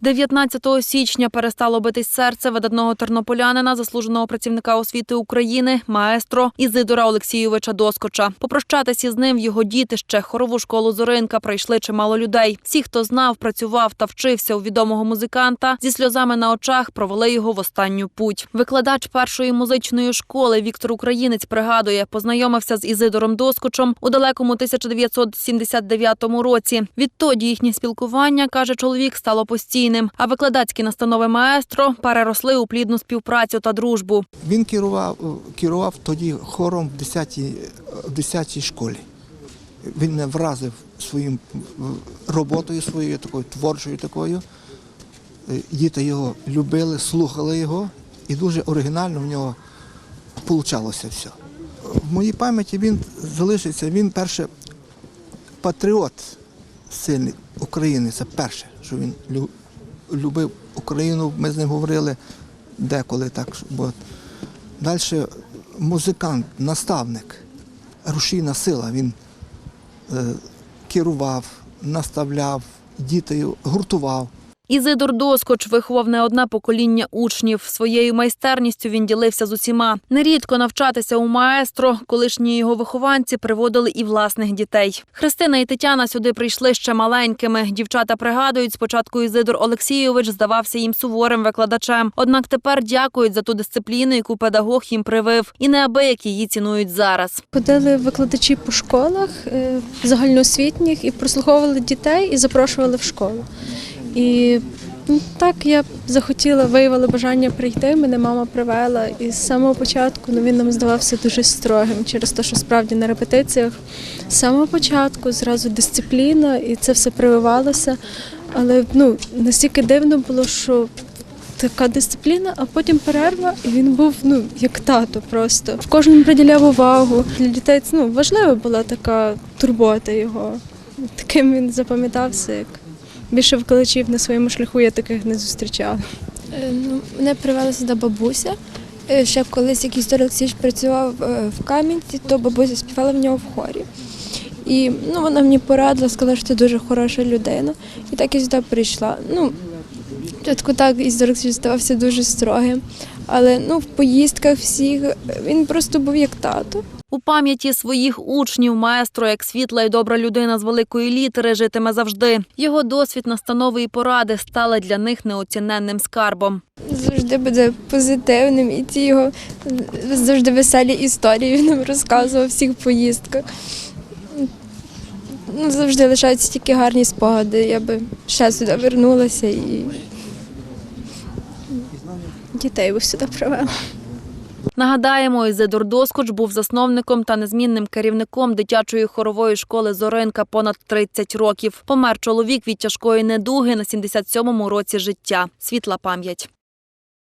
19 січня перестало битись серце видатного тернополянина, заслуженого працівника освіти України, маестро Ізидора Олексійовича Доскоча. Попрощатись із ним його дітище, хорову школу Зоринка прийшли чимало людей. Всі, хто знав, працював та вчився у відомого музиканта, зі сльозами на очах провели його в останню путь. Викладач першої музичної школи Віктор Українець пригадує, познайомився з Ізидором Доскочем у далекому 1979 році. Відтоді їхнє спілкування, каже чоловік, стало постійним. А викладацькі настанови маестро переросли у плідну співпрацю та дружбу. Він керував, керував тоді хором в 10-й, в 10-й школі. Він не вразив своїм е, роботою своєю, такою творчою такою. Е, Діти його любили, слухали його, і дуже оригінально в нього получалося все. В моїй пам'яті він залишиться, він перше патріот сильний України. Це перше, що він любив Україну. Ми з ним говорили деколи так. Бо далі музикант, наставник, рушійна сила. Він е, керував, наставляв, діти гуртував. Ізидор Доскоч виховав не одне покоління учнів. Своєю майстерністю він ділився з усіма. Нерідко навчатися у маестро, колишні його вихованці приводили і власних дітей. Христина і Тетяна сюди прийшли ще маленькими. Дівчата пригадують, спочатку Ізидор Олексійович здавався їм суворим викладачем. Однак тепер дякують за ту дисципліну, яку педагог їм привив, і неабияк її цінують зараз. Ходили викладачі по школах е, загальноосвітніх і прослуховували дітей і запрошували в школу. І ну, так я захотіла, виявила бажання прийти. Мене мама привела. І з самого початку ну, він нам здавався дуже строгим через те, що справді на репетиціях з самого початку зразу дисципліна, і це все прививалося. Але ну, настільки дивно було, що така дисципліна, а потім перерва, і він був ну як тато просто. В кожному приділяв увагу. Для дітей ну, важлива була така турбота його. Таким він запам'ятався, як більше викладачів на своєму шляху я таких не зустрічала. Е, Ну, мене привела сюди бабуся. Е, Ще колись якийсь Віктор Олексійович працював е, в Кам'янці, то бабуся співала в нього в хорі. І ну, вона мені порадила, сказала, що ти дуже хороша людина. І так я сюди прийшла. Ну, спочатку так Іздор Олексійович ставався дуже строгим, але ну, в поїздках всіх він просто був як тато. У пам'яті своїх учнів маестро, як світла і добра людина з великої літери, житиме завжди. Його досвід, настанови і поради стали для них неоціненним скарбом. Завжди буде позитивним, і ці його завжди веселі історії він нам розказував у всіх поїздках. Ну, завжди лишаються тільки гарні спогади. Я би ще сюди вернулася і Дітей ось сюди привела. Нагадаємо, Ізидор Доскоч був засновником та незмінним керівником дитячої хорової школи Зоринка понад 30 років. Помер чоловік від тяжкої недуги на 77-му році життя. Світла пам'ять.